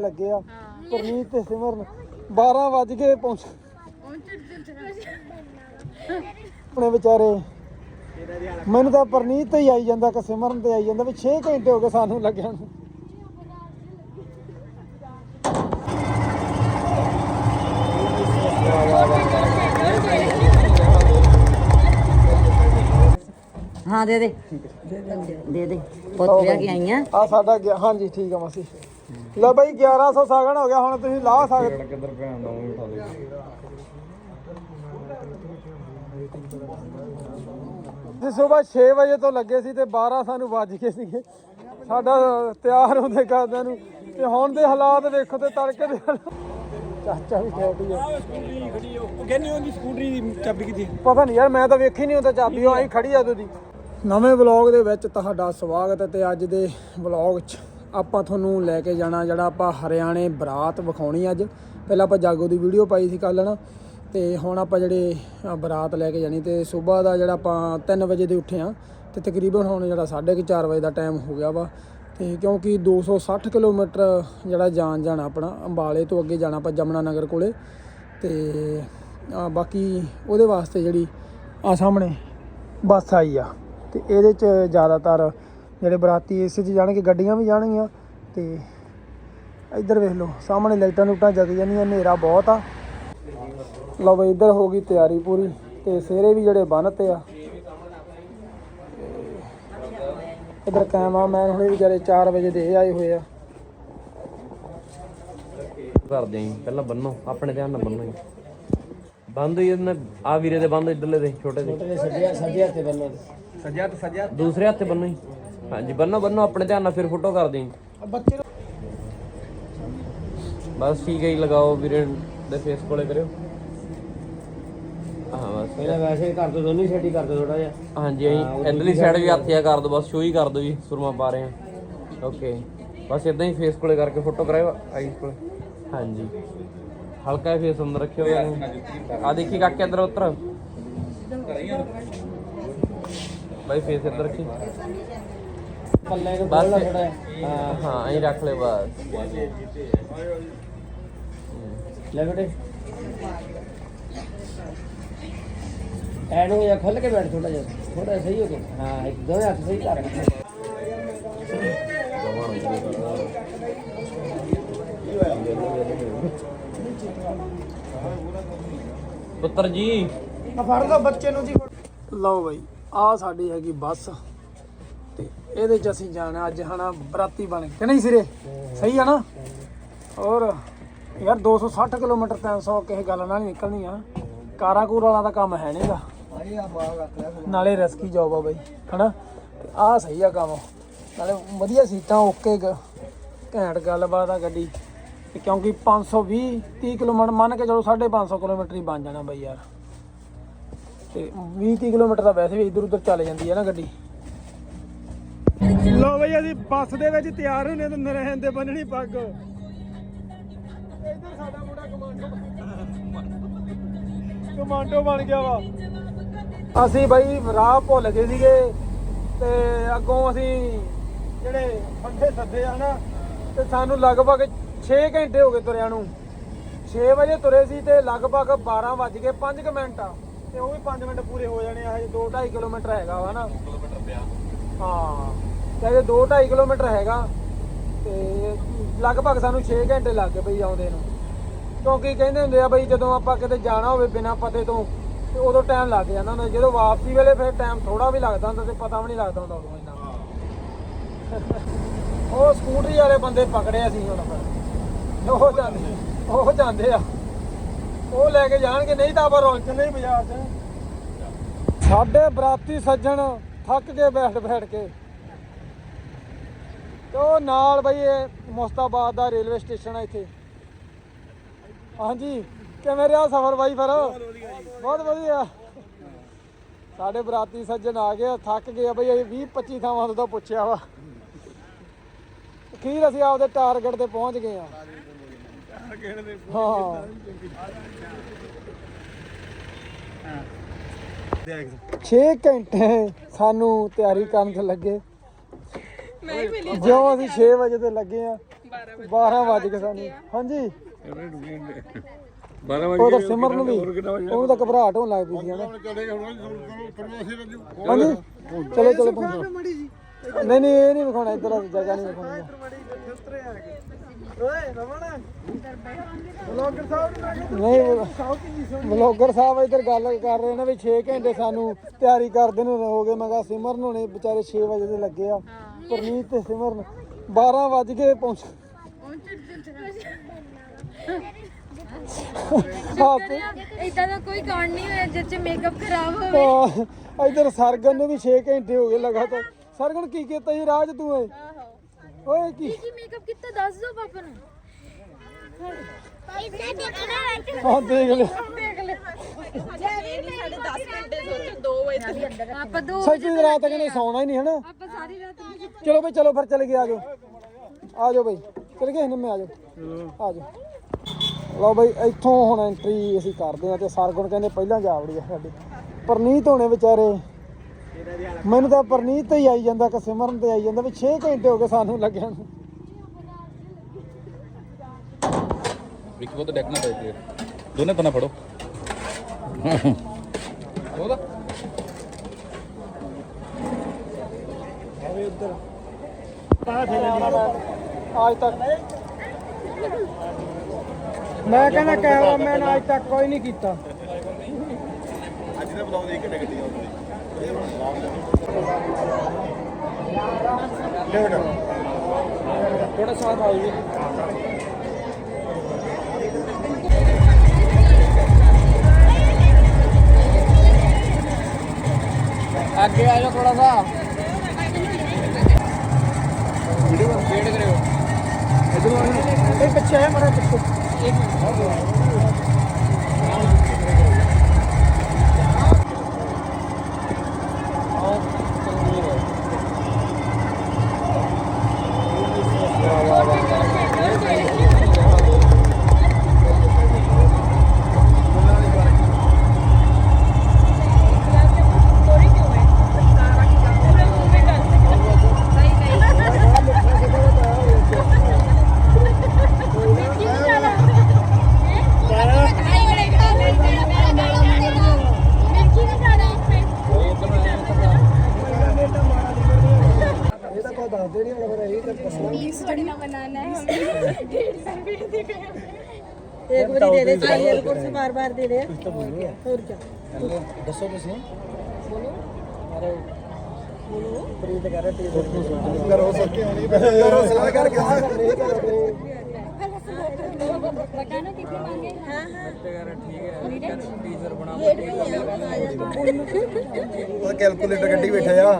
ਲੱਗੇ ਆ। ਪਰਨੀਤ ਤੇ ਸਿਮਰਨ। 12 ਵਜ ਕੇ ਪਹੁੰਚ ਆਪਣੇ ਵਿਚਾਰੇ। ਮੈਨੂੰ ਤਾਂ ਪਰਨੀਤ ਤੇ ਹੀ ਆਈ ਜਾਂਦਾ ਕਿ ਸਿਮਰਨ ਤੇ ਆਈ ਜਾਂਦਾ ਵੀ 6 ਘੰਟੇ ਹੋ ਗਏ ਸਾਨੂੰ ਲੱਗਿਆ ਨੂੰ। ਹਾਂ ਦੇ ਦੇ। ਦੇ ਦੇ। ਪੁੱਤ ਲਿਆ ਕੇ ਆਈਆਂ ਆ। ਸਾਡਾ ਗਿਆ ਹਾਂਜੀ ਠੀਕ ਆ ਮਾਸੀ। ਲੈ ਬਾਈ 1100 ਸਾਗਣ ਹੋ ਗਿਆ ਹੁਣ ਤੁਸੀਂ ਲਾ ਸਕਦੇ ਕਿੱਧਰ ਭੈਣ ਦਾ ਉਹ ਵੀ ਉਠਾ ਦੇ ਜੀ ਸਵੇਰ 6 ਵਜੇ ਤੋਂ ਲੱਗੇ ਸੀ ਤੇ 12 ਸਾਨੂੰ ਵੱਜ ਗਏ ਸੀਗੇ। ਸਾਡਾ ਤਿਆਰ ਹੁੰਦੇ ਕਰਦਿਆਂ ਨੂੰ ਤੇ ਹੁਣ ਦੇ ਹਾਲਾਤ ਵੇਖੋ ਤੇ ਤੜਕੇ ਦੇ। ਚਾਚਾ ਵੀ ਖੇਡੀ ਆ ਉਹ ਕਹਿੰਦੀ ਉਹਦੀ ਸਕੂਟਰੀ ਦੀ ਚਾਬੀ ਕਿੱਥੇ ਪਤਾ ਨਹੀਂ ਯਾਰ ਮੈਂ ਤਾਂ ਵੇਖੀ ਨਹੀਂ ਹੁੰਦਾ ਚਾਬੀ ਉਹ ਆਈ ਖੜੀ ਆ ਉਹਦੀ। ਨਵੇਂ ਵਲੌਗ ਦੇ ਵਿੱਚ ਤੁਹਾਡਾ ਸਵਾਗਤ ਹੈ ਤੇ ਅੱਜ ਦੇ ਵਲੌਗ 'ਚ। ਆਪਾਂ ਤੁਹਾਨੂੰ ਲੈ ਕੇ ਜਾਣਾ ਜਿਹੜਾ ਆਪਾਂ ਹਰਿਆਣੇ ਬਰਾਤ ਵਿਖਾਉਣੀ ਅੱਜ। ਪਹਿਲਾਂ ਆਪਾਂ ਜਾਗੋ ਦੀ ਵੀਡੀਓ ਪਾਈ ਸੀ ਕੱਲ੍ਹ ਨਾ ਤੇ ਹੁਣ ਆਪਾਂ ਜਿਹੜੇ ਬਰਾਤ ਲੈ ਕੇ ਜਾਣੀ ਤੇ ਸਵੇਰ ਦਾ ਜਿਹੜਾ ਆਪਾਂ 3 ਵਜੇ ਦੇ ਉੱਠੇ ਆ ਤੇ ਤਕਰੀਬਨ ਹੁਣ ਜਿਹੜਾ 4:30 ਵਜੇ ਦਾ ਟਾਈਮ ਹੋ ਗਿਆ ਵਾ। ਤੇ ਕਿਉਂਕਿ 260 ਕਿਲੋਮੀਟਰ ਜਿਹੜਾ ਜਾਣ ਜਾਣਾ ਆਪਣਾ ਅੰਬਾਲੇ ਤੋਂ ਅੱਗੇ ਜਾਣਾ ਆਪਾਂ ਜਮਨਾ ਨਗਰ ਕੋਲੇ। ਤੇ ਬਾਕੀ ਉਹਦੇ ਵਾਸਤੇ ਜਿਹੜੀ ਆ ਸਾਹਮਣੇ ਬੱਸ ਆਈ ਆ। ਤੇ ਇਹਦੇ ਚ ਜ਼ਿਆਦਾਤਰ ਜਿਹੜੇ ਬਰਾਤੀ ਇਸ 'ਚ ਜਾਣਗੇ ਗੱਡੀਆਂ ਵੀ ਜਾਣਗੀਆਂ ਤੇ ਇੱਧਰ ਵੇਖ ਲਓ ਸਾਹਮਣੇ ਲਾਈਟਾਂ ਲੂਟਾਂ ਜਗ ਜਾਂਦੀਆਂ ਹਨੇਰਾ ਬਹੁਤ ਆ। ਲਓ ਬਈ ਇੱਧਰ ਹੋ ਗਈ ਤਿਆਰੀ ਪੂਰੀ ਤੇ ਸਿਹਰੇ ਵੀ ਜਿਹੜੇ ਬੰਨ੍ਹਤੇ ਆ। ਤੇ ਇੱਧਰ ਕੈਮਰਾਮੈਨ ਹੁਣੇ ਵਿਚਾਰੇ 4 ਵਜੇ ਦੇ ਆਏ ਹੋਏ ਆ। ਕਰਦੇ ਆਂ ਪਹਿਲਾਂ ਬੰਨੋ ਆਪਣੇ ਧਿਆਨ ਨਾਲ ਬੰਨੋ ਬੰਦ ਹੀ ਇਹਨਾਂ ਆ ਵੀਰੇ ਦੇ ਬੰਦ ਇਧਰਲੇ ਦੇ ਛੋਟੇ ਦੇ। ਸੱਜਿਆ ਸੱਜਿਆ ਤੇ ਬੰਨੋ। ਸੱਜਾ ਤੇ ਸੱਜਾ ਦੂਸਰੇ ਹੱਥੇ ਬੰਨੋ ਜੀ। ਹਾਂਜੀ ਬੰਨੋ ਬੰਨੋ ਆਪਣੇ ਧਿਆਨ ਨਾਲ ਫਿਰ ਫੋਟੋ ਕਰਦੇ ਆਂ ਬੱਚੇ ਨੂੰ- ਬਸ ਠੀਕ ਹੈ ਜੀ ਲਗਾਓ ਵੀਰੇ ਦੇ ਫੇਸ ਕੋਲੇ ਕਰਿਓ। ਹਾਂ ਬਸ। ਪਹਿਲਾਂ ਵੈਸੇ ਘਰ ਤੋਂ ਦੋਨੀ ਛੇਤੀ ਕਰ ਦੋ ਥੋੜਾ ਜਿਹਾ। ਹਾਂਜੀ ਅਸੀਂ ਇਧਰਲੀ ਸਾਈਡ ਵੀ ਹੱਥ ਜਿਹਾ ਕਰ ਦੋ ਬਸ ਸ਼ੋ ਹੀ ਕਰ ਦੋ ਜੀ ਸੁਰਮਾ ਪਾ ਰਹੇ ਹਾਂ। ਓਕੇ ਬਸ ਇਦਾਂ ਹੀ ਫੇਸ ਕੋਲੇ ਕਰਕੇ ਫੋਟੋ ਕਰਾਇਓ ਆਈਸ ਕੋਲੇ। ਹਾਂਜੀ। ਹਲਕਾ ਫੇਸ ਅੰਦਰ ਰੱਖਿਓ ਆ ਦੇਖੀ ਕਾਕੇ ਅੰਦਰ ਉਤਰ। ਬਾਈ ਫੇਸ ਇੱਧਰ ਰੱਖੀ। ਪੱਲੇ ਨੂੰ ਬਸ। ਖੋਲਣਾ ਥੋੜਾ ਜਿਹਾ। ਹਾਂ ਹਾਂ ਅਸੀਂ ਰੱਖ ਲਿਓ ਬਸ। ਲੈ ਬੇਟੇ। ਐਨੂੰ ਜਾਂ ਖੁੱਲ ਕੇ ਬੈਠ ਥੋੜਾ ਜਿਹਾ। ਥੋੜਾ ਜਿਹਾ ਸਹੀ ਹੋ ਗਿਆ ਹਾਂ ਇੱਕ ਦੋਵੇਂ ਹੱਥ ਸਹੀ ਕਰ। ਪੁੱਤਰ ਜੀ। ਆ ਫੜ ਲਓ ਬੱਚੇ ਨੂੰ ਜੀ। ਲਓ ਬਈ ਆ ਸਾਡੀ ਹੈਗੀ ਬੱਸ। ਇਹਦੇ ਚ ਅਸੀਂ ਜਾਣਾ ਅੱਜ ਹਨਾ ਬਰਾਤੀ ਬਣ ਕੇ ਨਹੀਂ ਸਿਰੇ? ਸਹੀ ਆ ਨਾ? ਔਰ ਯਾਰ 260 ਕਿਲੋਮੀਟਰ 300 ਕਿਸੇ ਗੱਲ ਨਾਲ ਨਹੀਂ ਨਿਕਲਣੀ ਆ। ਕਾਰਾਂ ਕੂਰ ਵਾਲਾ ਦਾ ਕੰਮ ਹੈ ਨਹੀਂਗਾ ਨਾਲੇ ਰਸਕੀ ਜੌਬ ਆ ਬਈ ਹਨਾ? ਆ ਸਹੀ ਆ ਕੰਮ। ਨਾਲੇ ਵਧੀਆ ਸੀਟਾਂ ਓਕੇ ਘੈਂਟ ਗੱਲਬਾਤ ਆ ਗੱਡੀ। ਕਿਉਂਕਿ 520 30 ਕਿਲੋਮੀਟਰ ਮੰਨ ਕੇ ਚਲੋ 550 ਕਿਲੋਮੀਟਰ ਹੀ ਬਣ ਜਾਣਾ ਬਈ ਯਾਰ। ਤੇ 20 30 ਕਿਲੋਮੀਟਰ ਤਾਂ ਵੈਸੇ ਵੀ ਇੱਧਰ ਉੱਧਰ ਚੱਲ ਜਾਂਦੀ ਹੈ ਨਾ ਗੱਡੀ। ਲੋ ਬਈ ਅਸੀਂ ਬੱਸ ਦੇ ਵਿੱਚ ਤਿਆਰ ਹੋਨੇ ਤੇ ਨਰਹਿਣ ਦੇ ਬੰਨਣੀ ਪੱਗ। ਇੱਧਰ ਸਾਡਾ ਮੁੰਡਾ ਕਮਾਂਡੋ। ਕਮਾਂਡੋ ਬਣ ਗਿਆ ਵਾ। ਅਸੀਂ ਬਈ ਰਾਹ ਭੁੱਲ ਗਏ ਸੀਗੇ ਤੇ ਅੱਗੋਂ ਅਸੀਂ ਜਿਹੜੇ ਫੰਡੇ ਸੱਦੇ ਆ ਨਾ ਤੇ ਸਾਨੂੰ ਲਗਭਗ 6 ਘੰਟੇ ਹੋ ਗਏ ਤੁਰਿਆਂ ਨੂੰ। 6 ਵਜੇ ਤੁਰੇ ਸੀ ਤੇ ਲਗਭਗ 12 ਵੱਜ ਗਏ 5 ਮਿੰਟ। ਆ ਤੇ ਉਹ ਵੀ 5 ਮਿੰਟ ਪੂਰੇ ਹੋ ਜਾਣੇ ਆ ਹਜੇ 2 2.5 ਕਿਲੋਮੀਟਰ ਹੈਗਾ ਵਾ ਨਾ। ਕਿਲੋਮੀਟਰ ਪਿਆ। ਹਾਂ। ਹਜੇ 2 2.5 ਕਿਲੋਮੀਟਰ ਹੈਗਾ ਤੇ ਲਗਭਗ ਸਾਨੂੰ 6 ਘੰਟੇ ਲੱਗ ਗਏ ਬਈ ਆਉਂਦੇ ਨੂੰ। ਕਿਉਂਕਿ ਕਹਿੰਦੇ ਹੁੰਦੇ ਆ ਬਈ ਜਦੋਂ ਆਪਾਂ ਕਿਤੇ ਜਾਣਾ ਹੋਵੇ ਬਿਨਾਂ ਪਤੇ ਤੋਂ ਤੇ ਉਦੋਂ ਟਾਈਮ ਲੱਗ ਜਾਂਦਾ ਹੁੰਦਾ। ਜਦੋਂ ਵਾਪਸੀ ਵੇਲੇ ਫਿਰ ਟਾਈਮ ਥੋੜਾ ਵੀ ਲੱਗਦਾ ਹੁੰਦਾ ਤੇ ਪਤਾ ਵੀ ਨਹੀਂ ਲੱਗਦਾ ਹੁੰਦਾ ਉਦੋਂ ਇੰਨਾ। ਉਹ ਸਕੂਟਰੀ ਵਾਲੇ ਬੰਦੇ ਪਕੜੇ ਅਸੀਂ ਹੁਣ। ਫਿਰ ਉਹ ਜਾਂਦੇ ਉਹ ਜਾਂਦੇ ਆ। ਉਹ ਲੈ ਕੇ ਜਾਣਗੇ ਨਹੀਂ ਤਾਂ ਆਪਾਂ ਰੋਲ ਚੱਲੇ ਬਾਜ਼ਾਰ 'ਚ। ਸਾਡੇ ਬਰਾਤੀ ਸੱਜਣ ਥੱਕ ਕੇ ਬੈਠ ਬੈਠ ਕੇ। ਤੇ ਉਹ ਨਾਲ ਬਈ ਇਹ ਮੁਸਤਾਬਾਦ ਦਾ ਰੇਲਵੇ ਸਟੇਸ਼ਨ ਆ ਇੱਥੇ। ਹਾਂਜੀ ਕਿਵੇਂ ਰਿਹਾ ਸਫ਼ਰ ਬਾਈ ਫਿਰ? ਬਹੁਤ ਵਧੀਆ ਸਾਡੇ ਬਰਾਤੀ ਸੱਜਣ ਆ ਗਏ ਥੱਕ ਗਏ ਆ ਬਈ ਅਸੀਂ 20 25 ਥਾਵਾਂ ਤੋਂ ਤਾਂ ਪੁੱਛਿਆ ਵਾ। ਅਖੀਰ ਅਸੀਂ ਆਪਦੇ ਟਾਰਗੇਟ ਤੇ ਪਹੁੰਚ ਗਏ ਆ। ਹਾਂ। 6 ਘੰਟੇ ਸਾਨੂੰ ਤਿਆਰੀ ਕਰਨ ਚ ਲੱਗੇ। ਮਿਲੀ ਜਿਉਂ ਅਸੀਂ 6 ਵਜੇ ਤੇ ਲੱਗੇ ਆ 12 ਵਜ ਗਏ ਸਾਨੂੰ। ਹਾਂਜੀ। 12 ਉਹ ਤਾਂ ਸਿਮਰ ਨੂੰ ਵੀ ਉਹਨੂੰ ਤਾਂ ਘਬਰਾਹਟ ਹੋਣ ਲੱਗ ਪਈ ਸੀ ਹਨਾ। ਹਾਂਜੀ। ਚਲੋ ਚਲੋ ਨਹੀਂ ਨਹੀਂ ਇਹ ਨਹੀਂ ਵਿਖਾਉਣਾ ਇੱਧਰ ਆ ਜਗ੍ਹਾ ਨਹੀਂ ਵਿਖਾਉਣੀ। ਨਹੀਂ ਬਲੌਗਰ ਸਾਹਿਬ ਇੱਧਰ ਗੱਲ ਕਰ ਰਹੇ ਨੇ ਵੀ 6 ਘੰਟੇ ਸਾਨੂੰ ਤਿਆਰੀ ਕਰਦੇ ਨੂੰ ਹੋ ਗਏ। ਮੈਂ ਕਿਹਾ ਸਿਮਰਨ ਹੋਣੇ ਵਿਚਾਰੇ 6 ਵਜੇ ਦੇ ਲੱਗੇ ਆ। ਪਰਨੀਤ ਤੇ ਸਿਮਰਨ। 12 ਵਜ ਕੇ ਪਹੁੰਚ ਇਦਾਂ ਦਾ ਕੋਈ ਕਾਰਨ ਨਹੀਂ ਹੋਇਆ ਜਿਸ ਚ ਮੇਕਅਪ ਖਰਾਬ ਹੋਵੇ। ਆਹ, ਇੱਧਰ ਸਰਗਨ ਨੂੰ ਵੀ 6 ਘੰਟੇ ਹੋ ਗਏ ਲਗਾਤਾਰ। ਸਰਗਨ ਕੀ ਕੀਤਾ ਜੀ ਰਾਜ ਤੂੰ ਓਏ ਓਏ ਕੀ? ਕੀ ਮੇਕਅਪ ਕੀਤਾ? ਦੱਸ ਦਿਓ ਪਾਪਾ ਨੂੰ। ਹਾਂ ਦੇਖ ਲੈ। ਆਪਾਂ ਦੋ ਸੱਚੀ ਰਾਤ ਤੱਕ ਨਹੀਂ ਸੌਣਾ ਹੀ ਨਹੀਂ ਹਨਾ? ਆਪਾਂ ਸਾਰੀ ਰਾਤ ਨਹੀਂ ਚਲੋ ਬਈ ਚਲੋ ਫਿਰ ਚਲੇ ਗਏ ਆ ਜਾਓ। ਆ ਜਾਓ ਬਈ ਚਲੇ ਗਏ ਨਿੰਮੇ ਆ ਜਾਓ। ਆ ਜਾਓ। ਲਓ ਬਈ ਇੱਥੋਂ ਹੁਣ ਐਂਟਰੀ ਅਸੀਂ ਕਰਦੇ ਆ ਤੇ ਸਰਗੁਣ ਕਹਿੰਦੇ ਪਹਿਲਾਂ ਜਾ ਵੜੀ ਆ ਸਾਡੇ। ਪਰਨੀਤ ਹੋਣੇ ਵਿਚਾਰੇ। ਮੈਨੂੰ ਤਾਂ ਪਰਨੀਤ ਤੇ ਹੀ ਆਈ ਜਾਂਦਾ ਕਿ ਸਿਮਰਨ ਤੇ ਆਈ ਜਾਂਦਾ ਵੀ 6 ਘੰਟੇ ਹੋ ਗਏ ਸਾਨੂੰ ਲੱਗਿਆ ਨੂੰ। ਇੱਕ ਬਹੁਤ ਡੈਕ ਨਾ ਪਏ ਦੋਨੇ ਤਨਾ ਫੜੋ। ਉਹਦਾ ਅੱਜ ਤੱਕ। ਮੈਂ ਕਹਿੰਦਾ ਕੈਮਰਾਮੈਨ ਅੱਜ ਤੱਕ ਕੋਈ ਨਹੀਂ ਕੀਤਾ। ਥੋੜਾ ਸਾਥ ਆਓ ਜੀ। ਅੱਗੇ ਆ ਜਾਓ ਥੋੜਾ ਸਾ ਵੀਡੀਓ ਵੇਟ ਕਰਿਓ ਇਹ ਪਿੱਛੇ ਹੈ ਮਰੇ ਪਿੱਛੇ ਇਹ चाहिए ऊपर से बार बार दे दे और क्या ਦੱਸੋ ਤੁਸੀਂ ਬੋਲੋ ਮਾਰੇ ਬੋਲੋ ਪ੍ਰੀਤ ਕਰ ਰਹੇ ਤੇ ਕਰੋ ਸਕੇ ਹੋਣੀ ਕਰੋ ਸਲਾਹ ਕਰਕੇ ਨਹੀਂ ਕਰੋ बताना कितने मांगे हाँ ਉਹ ਕੈਲਕੂਲੇਟਰ ਕੱਢੀ ਬੈਠਾ ਆ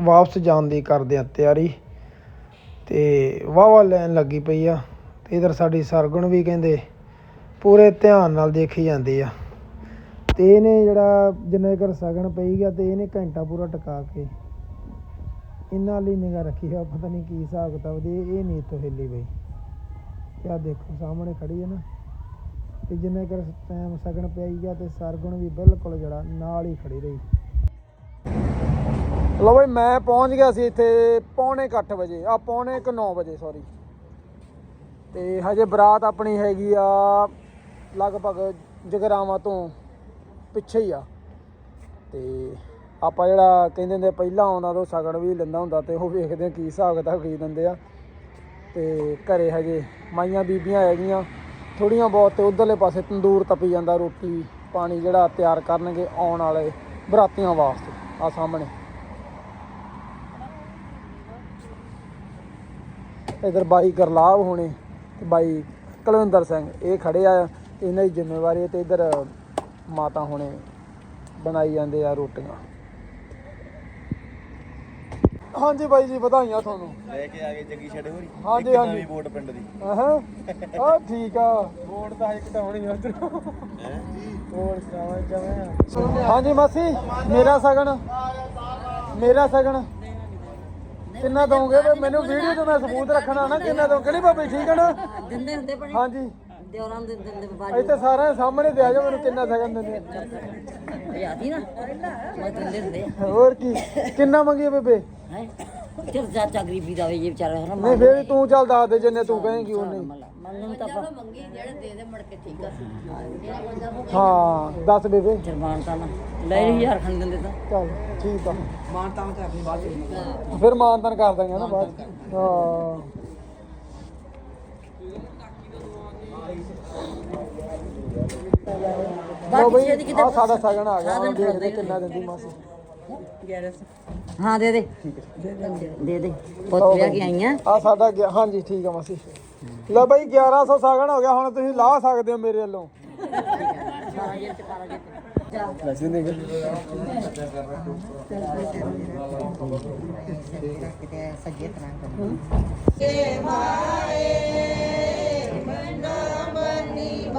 ਵਾਪਸ ਜਾਣ ਦੀ ਕਰਦੇ ਆ ਤਿਆਰੀ। ਤੇ ਵਾਵਾ ਲੈਣ ਲੱਗੀ ਪਈ ਆ। ਤੇ ਇਧਰ ਸਾਡੀ ਸਰਗੁਣ ਵੀ ਕਹਿੰਦੇ ਪੂਰੇ ਧਿਆਨ ਨਾਲ ਦੇਖੀ ਜਾਂਦੀ ਆ। ਤੇ ਇਹਨੇ ਜਿਹੜਾ ਜਿੰਨੇ ਕਰ ਸਗਨ ਪਈ ਗਿਆ ਤੇ ਇਹਨੇ ਘੰਟਾ ਪੂਰਾ ਟਿਕਾ ਕੇ ਇਹਨਾਂ ਲਈ ਨਿਗਾ ਰੱਖੀ ਆ। ਪਤਾ ਨਹੀਂ ਕੀ ਹਿਸਾਬ ਕਿਤਾਬ ਦੀ, ਇਹ ਨਹੀਂ ਤੋਂ ਹਿੱਲੀ ਬਈ ਕਿਆ ਦੇਖੋ ਸਾਹਮਣੇ ਖੜੀ ਹੈ ਨਾ। ਤੇ ਜਿੰਨੇ ਕਰ ਟਾਈਮ ਸਗਣ ਪਈ ਗਿਆ ਤੇ ਸਰਗੁਣ ਵੀ ਬਿਲਕੁਲ ਜਿਹੜਾ ਨਾਲ ਹੀ ਖੜੀ ਰਹੀ। ਲਓ ਬਈ, ਮੈਂ ਪਹੁੰਚ ਗਿਆ ਸੀ ਇੱਥੇ ਪੌਣੇ 8 ਵਜੇ। ਆ ਪੌਣੇ 9 ਵਜੇ ਸੌਰੀ ਤੇ ਹਜੇ ਬਰਾਤ ਆਪਣੀ ਹੈਗੀ ਆ ਲਗਭਗ ਜਗਰਾਵਾਂ ਤੋਂ ਪਿੱਛੇ ਹੀ ਆ। ਤੇ ਆਪਾਂ ਜਿਹੜਾ ਕਹਿੰਦੇ ਹੁੰਦੇ ਪਹਿਲਾਂ ਆਉਂਦਾ ਤਾਂ ਸਗਣ ਵੀ ਲੈਂਦਾ ਹੁੰਦਾ ਤੇ ਉਹ ਵੇਖਦੇ ਕੀ ਹਿਸਾਬ ਕਿਤਾਬ ਕੀ ਦਿੰਦੇ ਆ। ਤੇ ਘਰੇ ਹਜੇ ਮਾਈਆਂ ਬੀਬੀਆਂ ਹੈਗੀਆਂ ਥੋੜੀਆਂ ਬਹੁਤ ਤੇ ਉਧਰਲੇ ਪਾਸੇ ਤੰਦੂਰ ਤਪੀ ਜਾਂਦਾ ਰੋਟੀ ਪਾਣੀ ਜਿਹੜਾ ਤਿਆਰ ਕਰਨਗੇ ਆਉਣ ਵਾਲੇ ਬਰਾਤੀਆਂ ਵਾਸਤੇ ਆ ਸਾਹਮਣੇ। ਇਧਰ ਬਾਈ ਗਰਲਾਬ ਹੋਣੇ ਤੇ ਬਾਈ ਕੁਲਵਿੰਦਰ ਸਿੰਘ ਇਹ ਖੜੇ ਆ ਇਹਨਾਂ ਦੀ ਜ਼ਿੰਮੇਵਾਰੀ ਹੈ ਤੇ ਇਧਰ ਮਾਤਾ ਹੋਣੇ ਬਣਾਈ ਜਾਂਦੇ ਆ ਰੋਟੀਆਂ। ਹਾਂਜੀ ਬਾਈ ਜੀ ਵਧਾਈਆਂ ਤੁਹਾਨੂੰ। ਲੈ ਕੇ ਆ ਗਏ ਜੱਗੀ ਛੜੇ ਹੋਰੀ। ਹਾਂਜੀ ਹਾਂਜੀ। ਨਵੀਂ ਵੋਟ ਪਿੰਡ ਦੀ। ਹਾਂ ਆ ਠੀਕ ਆ। ਵੋਟ ਤਾਂ ਇੱਕ ਤਾਂ ਹੋਣੀ ਉਧਰ। ਵੋਟ ਕਰਾਵਾਂ ਕਿਵੇਂ ਹਾਂਜੀ ਮਾਸੀ ਮੇਰਾ ਸਗਨ ਮੇਰਾ ਸਗਨ। ਕਿੰਨਾ ਦੋਗੇ ਮੈਨੂੰ ਵੀਡੀਓ ਤੇ ਮੈਂ ਸਬੂਤ ਰੱਖਣਾ ਨਾ। ਕਿੰਨਾ ਦੋ ਕਿਹੜੀ ਬਾਬੇ? ਠੀਕ ਹੈ ਨਾ? ਦਿੰਦੇ ਹੁੰਦੇ ਪਣੇ ਹਾਂਜੀ। ਦਿਓਰਾਂ ਦੇ ਦਿੰਦੇ ਬਾਬਾ ਇੱਥੇ ਸਾਰਿਆਂ ਦੇ ਸਾਹਮਣੇ ਦੇ ਆ ਜਾ ਮੈਨੂੰ ਕਿੰਨਾ ਸਗਨ ਦਿੰਦੇ ਯਾਦੀ ਨਾ ਮੈਂ ਦਿੰਦੇ ਹੁੰਦੇ ਹੋਰ ਕੀ ਕਿੰਨਾ ਮੰਗੀ ਬੇਬੇ? ਹੈ? ਚਿਰ ਚਾਚਾ ਗਰੀਬੀ ਦਾ ਵੇ ਇਹ ਵਿਚਾਰਾ ਹੈ ਨਾ ਨਹੀਂ ਫੇਰ ਵੀ ਤੂੰ ਚੱਲ ਦੱਸ ਦੇ ਜਿੰਨੇ ਤੂੰ ਕਹੇਂਗੀ ਉਹਨੇ ਮੰਨੂ ਤਾਂ ਆਪਾਂ ਹਾਂ ਦੱਸ ਬੇਬੇ। ਜਰਮਾਨ ਤਾਂ ਨਾ ਲੈ ਲਈ ਹਜ਼ਾਰ ਖਣ ਦਿੰਦੇ ਤਾਂ। ਚੱਲ ਠੀਕ ਆ। ਮਾਨਤਾਨ ਕਰਨੀ ਬਾਅਦ ਫਿਰ ਮਾਨਤਾਨ ਕਰ ਦਾਂਗੇ ਨਾ ਬਾਅਦ 'ਚ। ਹਾਂ। ਬਾਕੀ ਬਈ ਛੇਤੀ ਕਿਤੇ ਆ ਸਾਡਾ ਸਗਨ ਆ ਗਿਆ ਦੇਖਦੇ ਕਿੰਨਾ ਦਿੰਦੀ ਮਾਸੀ? ਹਾਂ ਦੇ ਦੇ। ਦੇ ਦੇ। ਪੁੱਤ ਵਿਆਹ ਕੇ ਆਈਆਂ ਆ। ਸਾਡਾ ਗਿਆ- ਹਾਂਜੀ ਠੀਕ ਆ ਮਾਸੀ। ਲੈ ਬਈ 1100 ਸਗਨ ਹੋ ਗਿਆ ਹੁਣ ਤੁਸੀਂ ਲਾ ਸਕਦੇ ਹੋ ਮੇਰੇ ਵੱਲੋਂ।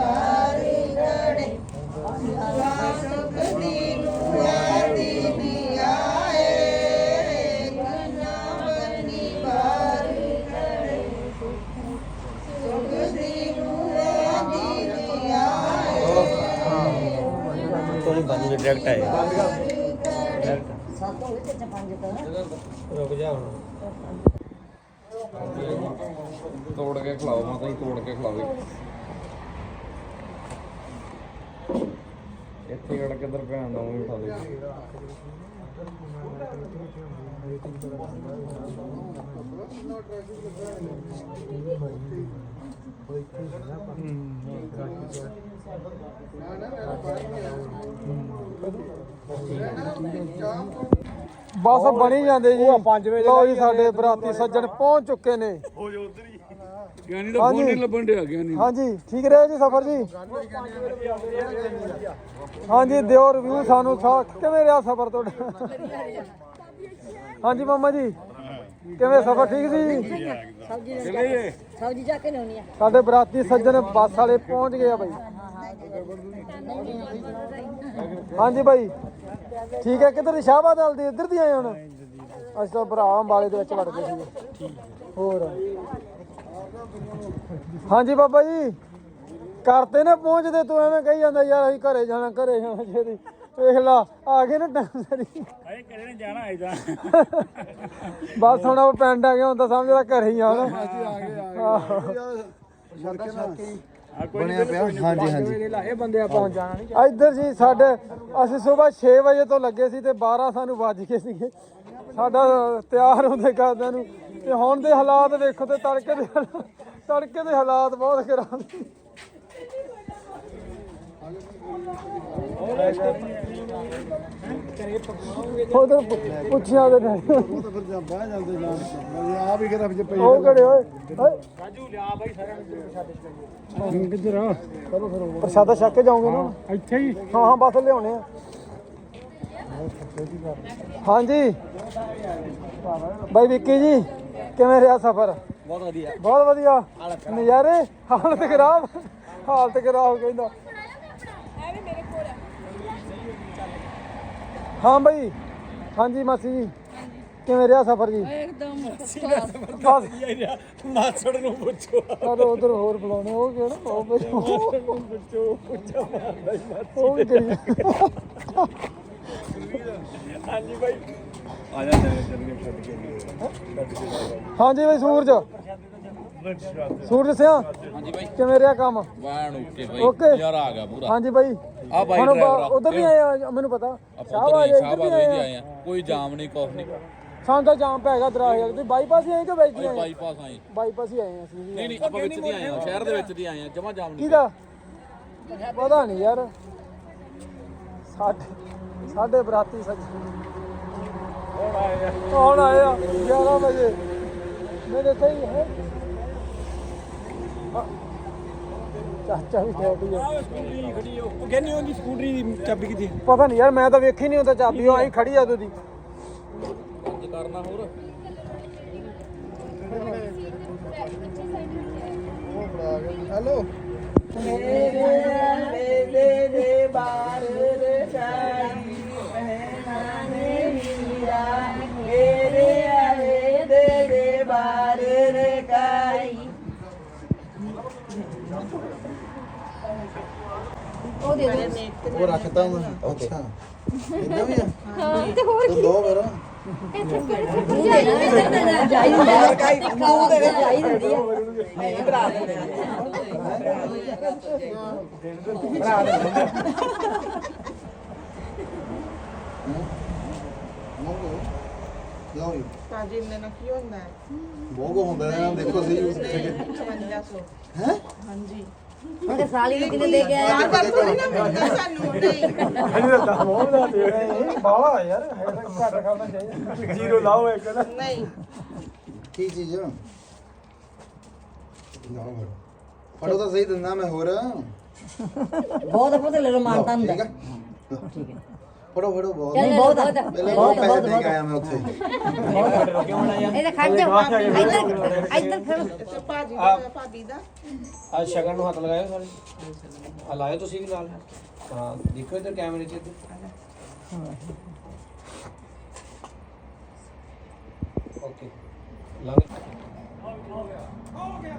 ਕੋਈ ਬੰਦ ਦੇ ਡਾਇਰੈਕਟ ਆਏ ਸੱਤ ਹੋ ਤੇ ਪੰਜ ਤਾਂ ਤੋੜ ਕੇ ਖਿਲਾਓ ਮਾਤਾ ਜੀ ਤੋੜ ਕੇ ਖਿਲਾਓ ਇੱਥੇ ਗੜ ਕਿੱਧਰ ਭੈਣ ਦਾ ਮੂੰਹ ਉਠਾ ਦੇ। ਬਸ ਬਣੀ ਜਾਂਦੇ ਜੀ। 5 ਵਜੇ ਲਓ ਜੀ ਸਾਡੇ ਬਰਾਤੀ ਸੱਜਣ ਪਹੁੰਚ ਚੁੱਕੇ ਨੇ। ਗਿਆਨੀ ਦਾ ਫੋਨ ਨਹੀਂ ਲੱਭਣ ਡਿਆ ਗਿਆਨੀ ਹਾਂਜੀ ਠੀਕ ਰਿਹਾ ਜੀ ਸਫਰ ਜੀ? ਹਾਂਜੀ ਦਿਓ ਰਿਵਿਊ ਸਾਨੂੰ ਸਾ ਕਿਵੇਂ ਰਿਹਾ ਸਫਰ ਤੁਹਾਡਾ? ਹਾਂਜੀ ਮਾਮਾ ਜੀ। ਕਿਵੇਂ ਸਫਰ ਠੀਕ ਸੀ? ਸਬਜ਼ੀ ਸਬਜ਼ੀ ਜਾ ਕੇ ਲਿਆਉਣੀ ਆ। ਸਾਡੇ ਬਰਾਤੀ ਸੱਜਣ ਬੱਸ ਵਾਲੇ ਪਹੁੰਚ ਗਏ ਆ ਬਾਈ। ਹਾਂਜੀ ਬਾਈ। ਠੀਕ ਹੈ ਕਿੱਧਰ ਦੀ ਸ਼ਾਹਬਾਦ ਵਾਲ ਦੀ ਇੱਧਰ ਦੀ ਆਏ ਹੁਣ? ਅਸੀਂ ਤਾਂ ਭਰਾ ਅੰਬਾਲੇ ਦੇ ਵਿੱਚ ਵੜ ਗਏ ਸੀ। ਹੋਰ। ਹਾਂਜੀ ਬਾਬਾ ਜੀ। ਕਰਤੇ ਨਾ ਪਹੁੰਚਦੇ ਤੂੰ ਐਵੇਂ ਕਹੀ ਜਾਂਦਾ ਯਾਰ ਅਸੀਂ ਘਰੇ ਜਾਣਾ ਘਰੇ ਜਾਣਾ ਛੇਤੀ। ਵੇਖ ਲਾ ਆ ਗਏ ਨਾ ਟਾਈਮ ਸਰੀ। ਹਾਏ ਕਰੇ ਨੇ ਜਾਣਾ ਆਇਦਾ ਬਸ ਹੁਣ ਉਹ ਪਿੰਡ ਆ ਗਿਆ ਹੁਣ ਤਾਂ ਸਮਝਦਾ ਘਰੇ ਹੀ ਆ ਹੁਣ। ਅਸੀਂ ਆ ਗਏ ਬਣਿਆ ਪਿਆ? ਹਾਂਜੀ ਹਾਂਜੀ। ਇਹ ਬੰਦੇ ਆ ਪਹੁੰਚ ਜਾਣਾ ਨਹੀਂ। ਇੱਧਰ ਜੀ ਸਾਡੇ ਅਸੀਂ ਸਵੇਰ 6 ਵਜੇ ਤੋਂ ਲੱਗੇ ਸੀ ਤੇ 12 ਸਾਨੂੰ ਵੱਜ ਗਏ ਸੀਗੇ। ਸਾਡਾ ਤਿਆਰ ਹੁੰਦੇ ਕਰਦਿਆਂ ਨੂੰ ਤੇ ਹੁਣ ਦੇ ਹਾਲਾਤ ਵੇਖੋ ਤੇ ਤੜਕੇ ਦੇ ਹਾਲਾਤ- ਤੜਕੇ ਦੇ ਹਾਲਾਤ ਬਹੁਤ ਖਰਾਬ ਨੇ। ਉਧਰ ਪੁੱਛਿਆ ਦੇ ਨੇ ਆ। ਵੀ ਕਿਹੜਾ ਵਿੱਚ ਉਹ ਕਿਹੜੇ ਓਏ? ਰਾਜੂ ਲਿਆ ਬਾਈ ਸਾਰਿਆਂ ਨੂੰ ਕਿੱਧਰ ਆ? ਕਰੋ ਕਰੋ ਪ੍ਰਸ਼ਾਦਾ ਛੱਕ ਕੇ ਜਾਓਗੇ ਨਾ? ਇੱਥੇ ਹੀ। ਹਾਂ ਹਾਂ ਬਸ ਲਿਆਉਣੇ ਆ। ਹਾਂਜੀ। ਬਾਈ ਵਿੱਕੀ ਜੀ। ਕਿਵੇਂ ਰਿਹਾ ਸਫ਼ਰ? ਬਹੁਤ ਵਧੀਆ। ਬਹੁਤ ਵਧੀਆ। ਨਜ਼ਾਰੇ? ਹਾਲਤ ਖਰਾਬ? ਹਾਲਤ ਖਰਾਬ ਕਹਿੰਦਾ। ਹਾਂ ਬਈ। ਹਾਂਜੀ ਮਾਸੀ ਜੀ। ਕਿਵੇਂ ਰਿਹਾ ਸਫ਼ਰ ਜੀ? ਇੱਕਦਮ ਉਧਰ ਹੋਰ ਬੁਲਾਉਣੇ ਵੀ ਕਰੀ ਆ ਜਾ ਚੱਲ ਚੱਲ ਕੇ ਛੱਡ ਕੇ ਹਾਂਜੀ ਬਈ ਸੂਰਜ। ਸੂਰਜ ਸਿਆ ਹਾਂਜੀ ਬਾਈ। ਕਿਵੇਂ ਰਿਹਾ ਕੰਮ? ਵਾਣ ਓਕੇ ਬਾਈ। ਓਕੇ। ਯਾਰ ਆ ਗਿਆ ਪੂਰਾ। ਹਾਂਜੀ ਬਾਈ। ਆ ਬਾਈ ਹੁਣ ਡਰਾਈਵਰ ਆ ਉਧਰ ਵੀ ਆਏ ਆ ਮੈਨੂੰ ਪਤਾ। ਆਪਾਂ ਸ਼ਾਹਬਾਜ਼ ਉਧਰ ਇੱਧਰ ਵੀ ਹੋਈ ਆਏ ਦੀ ਆ। ਆਏ ਆ। ਕੋਈ ਜਾਮ ਨਹੀਂ ਕੁਛ ਨਹੀਂ। ਸਾਨੂੰ ਤਾਂ ਜਾਮ ਪੈ ਗਿਆ ਦਰਾਜ ਤੇ। ਬਾਈਪਾਸ ਹੀ ਆਏ ਕਿ ਵਿੱਚ ਹੀ ਆਏ ਬਾਈਪਾਸ ਆਏ। ਬਾਈਪਾਸ ਹੀ ਆਏ ਅਸੀਂ ਵੀ। ਨਹੀਂ ਨਹੀਂ ਆਪਾਂ ਵਿੱਚ ਦੀ ਆਏ ਆ। ਸ਼ਹਿਰ ਦੇ ਵਿੱਚ ਦੀ ਆਏ ਆ। ਜਮਾ ਜਾਮ ਨਹੀਂ ਕਿਹਦਾ? ਪਤਾ ਨਹੀਂ ਯਾਰ। ਸਾਡੇ ਸਾਡੇ ਬਰਾਤੀ ਸੱਜ। ਹੁਣ ਆਏ ਆ ਹੁਣ ਆਏ ਆ 11 ਵਜੇ। ਮੇਰੇ ਸਹੀ ਹੈ ਚਾਚਾ ਵੀ ਖੜੀ ਆ। ਆਹ ਨਹੀਂ ਉਹਦੀ ਸਕੂਟਰੀ ਦੀ ਚਾਬੀ ਕਿੱਥੇ ਪਤਾ ਨਹੀਂ ਯਾਰ ਮੈਂ ਤਾਂ ਵੇਖੀ ਨਹੀਂ ਉਹ ਚਾਬੀ। ਉਹ ਆਈ ਖੜੀ ਆ ਉਹਦੀ ਅੱਜ ਕਰਨਾ ਹੋਰ ਹੈਲੋ ਉਹ ਰੱਖਤਾ ਮੈਂ। ਅੱਛਾ। ਇਦਾਂ ਵੀ ਆ? ਹਾਂ ਤੇ ਹੋਰ ਤੂੰ ਦੋ ਫਿਰ ਇੱਥੇ ਕਿਹੜੇ ਜਾਈ ਹੁੰਦੀ ਆ ਮੰਗੋ ਲਓ ਜੀ? ਭਾਜੀ ਨੇ ਨਾ ਕੀ ਹੁੰਦਾ? ਹੈ ਬਹੁਤ ਹੁੰਦਾ ਹੈ ਦੇਖੋ ਸਹੀ ਯੂਜ਼ ਕਰਕੇ 5500 ਹੈ? ਹਾਂਜੀ। ਉਹਦੇ ਸਾਲੀ ਨੂੰ ਕਿਤੇ ਦੇ ਕੇ ਆਇਆ? ਬਾਰ ਬਾਰ ਥੋੜੀ ਨਾ ਮਿਲਦਾ ਸਾਨੂੰ ਨਹੀਂ ਅਜੇ ਤਾਂ ਬਹੁਤ ਦਾ ਦੇ ਰਹੇ ਬਾਵਾ ਯਾਰ ਹੈ ਤਾਂ ਘੱਟ ਕਰਨਾ ਚਾਹੀਦਾ। ਜ਼ੀਰੋ ਲਾਓ ਇੱਕ ਨਾ। ਨਹੀਂ। ਕੀ ਚੀਜ਼ ਆ? ਨਾ ਫਿਰ ਫੜੋ ਤਾਂ ਸਹੀ ਦਿੰਦਾ ਮੈਂ ਹੋਰ। ਬਹੁਤ ਬਹੁਤ ਲੈ ਲੋ ਮਾਨਤਾ ਹੁੰਦਾ ਠੀਕ ਹੈ। ਫੜੋ ਫੜੋ ਬਹੁਤ ਨਹੀਂ ਬਹੁਤ ਬਹੁਤ ਬਹੁਤ ਬਹੁਤ ਬਹੁਤ ਆਇਆ ਮੈਂ ਉੱਥੇ। ਇਹਦਾ ਖੜ ਜਾ। ਇੱਧਰ ਇੱਧਰ ਖੜੋ ਭਾਜੀ ਦਾ ਭਾਬੀ ਦਾ। ਆ ਸ਼ਗਨ ਨੂੰ ਹੱਥ ਲਗਾਇਓ ਸਾਰੇ। ਆ ਲਾਇਓ ਤੁਸੀਂ ਵੀ ਨਾਲ। ਹਾਂ ਦੇਖੋ ਇੱਧਰ ਕੈਮਰੇ 'ਚ ਇੱਧਰ। ਓਕੇ। ਲੰਘ। ਹੋ ਗਿਆ ਹੋ ਗਿਆ